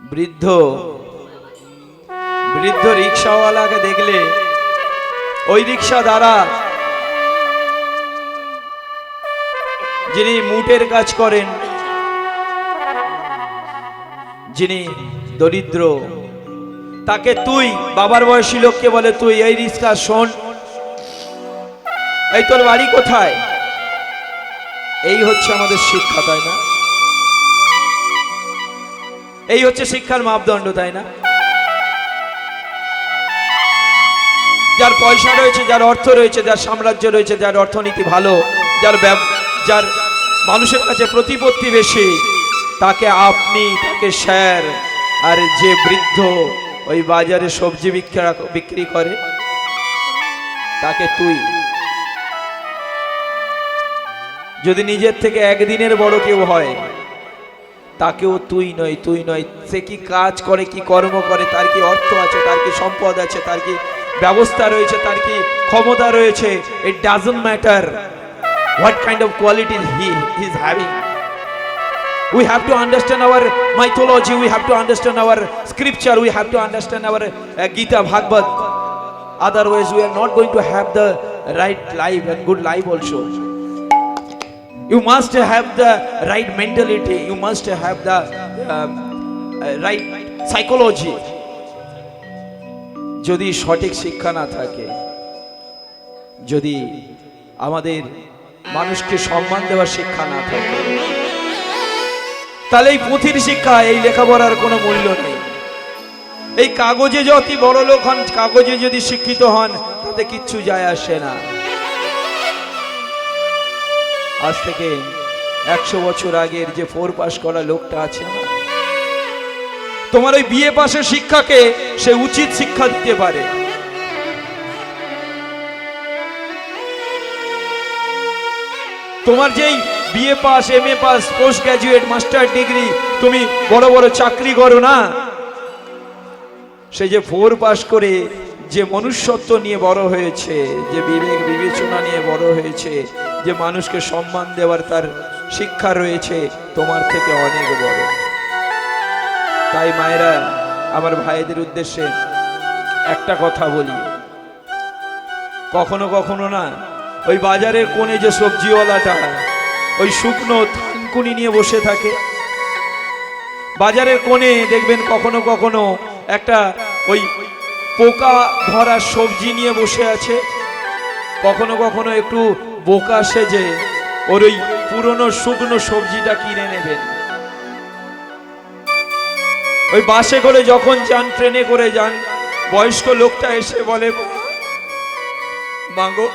বৃদ্ধ বৃদ্ধ রিক্সাওয়ালাকে দেখলে ওই রিক্সা দ্বারা যিনি মুটের কাজ করেন, যিনি দরিদ্র, তাকে তুই, বাবার বয়সী লোককে বলে, তুই এই রিক্সা শোন, এই তোর বাড়ি কোথায়? এই হচ্ছে আমাদের শিক্ষা, তাই না? এই হচ্ছে শিক্ষার মাপদণ্ড, তাই না? যার পয়সা রয়েছে, যার অর্থ রয়েছে, যার সাম্রাজ্য রয়েছে, যার অর্থনীতি ভালো, যার যার মানুষের কাছে প্রতিপত্তি বেশি, তাকে আপনি, তাকে স্যার আর যে বৃদ্ধ ওই বাজারে সবজি বিক্রা বিক্রি করে, তাকে তুই। যদি নিজের থেকে একদিনের বড় কেউ হয় তাকেও তুই নয় তুই নয়। সে কি কাজ করে, কি কর্ম করে, তার কি অর্থ আছে, তার কি সম্পদ আছে, তার কি ব্যবস্থা রয়েছে, তার কি ক্ষমতা রয়েছে? It doesn't matter what kind of quality he is having we have to understand our mythology we have to understand our scripture we have to understand our Gita Bhagavat otherwise we are not going to have the right life and good life also you must have the right mentality. You must have the um, uh, right psychology. যদি সঠিক শিক্ষা না থাকে যদি আমাদের মানুষকে সম্মান দেওয়ার শিক্ষা না থাকে তাহলে এই পুঁথির শিক্ষা এই লেখাপড়ার কোনো মূল্য নেই। এই কাগজে যতই বড় লোক হন কাগজে যদি শিক্ষিত হন তাতে কিচ্ছু যায় আসে না। আজ থেকে একশো বছর আগের যে ফোর পাস করা লোকটা আছে তোমার ওই বিয়ে পাশের শিক্ষাকে সে উচিত শিক্ষা দিতে পারে। তোমার যেই BA pass M A pass, post graduate, master degree, তুমি বড় বড় চাকরি করো না? সে যে ফোর পাস করে যে মনুষ্যত্ব নিয়ে বড় হয়েছে, যে বিবেক বিবেচনা নিয়ে বড় হয়েছে, যে মানুষকে সম্মান দেওয়ার তার শিক্ষা রয়েছে, তোমার থেকে অনেক বড়। তাই মায়েরা, আমার ভাইদের উদ্দেশ্যে একটা কথা বলি। কখনো কখনো না, ওই বাজারের কোণে যে সবজিওয়ালাটা, ওই শুকনো থানকুনি নিয়ে বসে থাকে, বাজারের কোণে দেখবেন কখনো কখনো একটা ওই পোকা ধরা সবজি নিয়ে বসে আছে। কখনো কখনো একটু বোকা সেজে ওর ওই পুরনো শুকনো সবজিটা কিনে নেবেন। ওই বাসে করে যখন যান ট্রেনে করে যান বয়স্ক লোকটা এসে বলে মাগো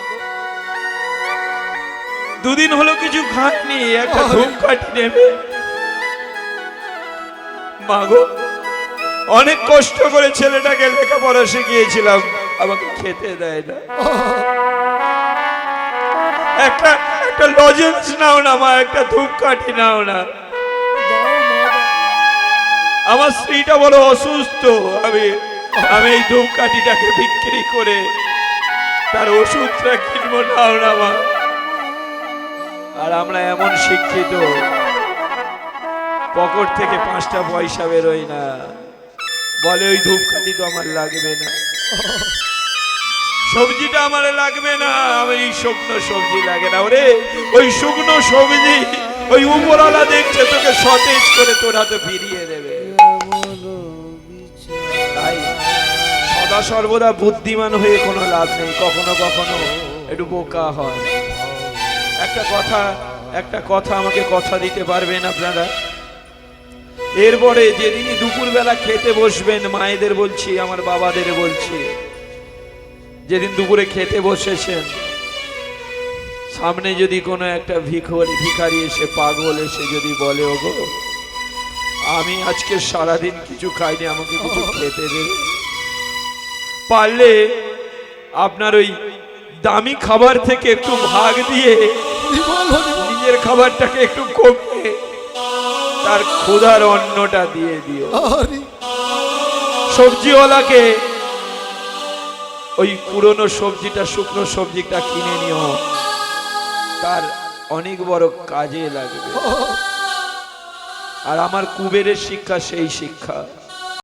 দুদিন হলো কিছু খাননি একটা ধূপকাঠি নেবে। মাগো অনেক কষ্ট করে ছেলেটাকে লেখাপড়া শিখিয়েছিলাম। আমাকে খেতে দেয় না। একটা একটা লজেন্স নাও না মা, একটা ধূপকাঠি নাও না। আমার স্ত্রীটা বড় অসুস্থ, আমি আমি এই ধূপকাঠিটাকে বিক্রি করে তার ওষুধটা কিনবো নাও না মা। আর আমরা এমন শিক্ষিত, পকেট থেকে পাঁচটা পয়সা বেরোয় না। বলে, ওই ধূপকাঠি তো আমার লাগবে না। সবজিটা আমার লাগবে না। এই শুকনো সবজি লাগে না। ওরে, ওই শুকনো সবজি, ওই উপরওয়ালা দেখছে, তোকে সতেজ করে তোর হাতে ফিরিয়ে দেবে। সদা সর্বদা বুদ্ধিমান হয়ে কোনো লাভ নেই। কখনো কখনো একটু বোকা হয়। একটা কথা একটা কথা আমাকে কথা দিতে পারবেন আপনারা? এরপরে যেদিনই দুপুরবেলা খেতে বসবেন মায়েদের বলছি আমার বাবাদের বলছি যেদিন দুপুরে খেতে বসেছেন সামনে যদি কোনো একটা ভিখারি ভিখারি এসে পাগল এসে যদি বলে ওগো আমি আজকে সারাদিন কিছু খাইনি আমাকে কিছু খেতে দেবে পারলে আপনার ওই দামি খাবার থেকে একটু ভাগ দিয়ে নিজের খাবারটাকে একটু কমিয়ে তার ক্ষুধার অন্নটা দিয়ে দিও। সবজিওয়ালাকে ওই পুরনো সবজিটা শুকনো সবজিটা কিনে নিও। তার অনেক বড় কাজে লাগবে। আর আমার কুবেরের শিক্ষা সেই শিক্ষা।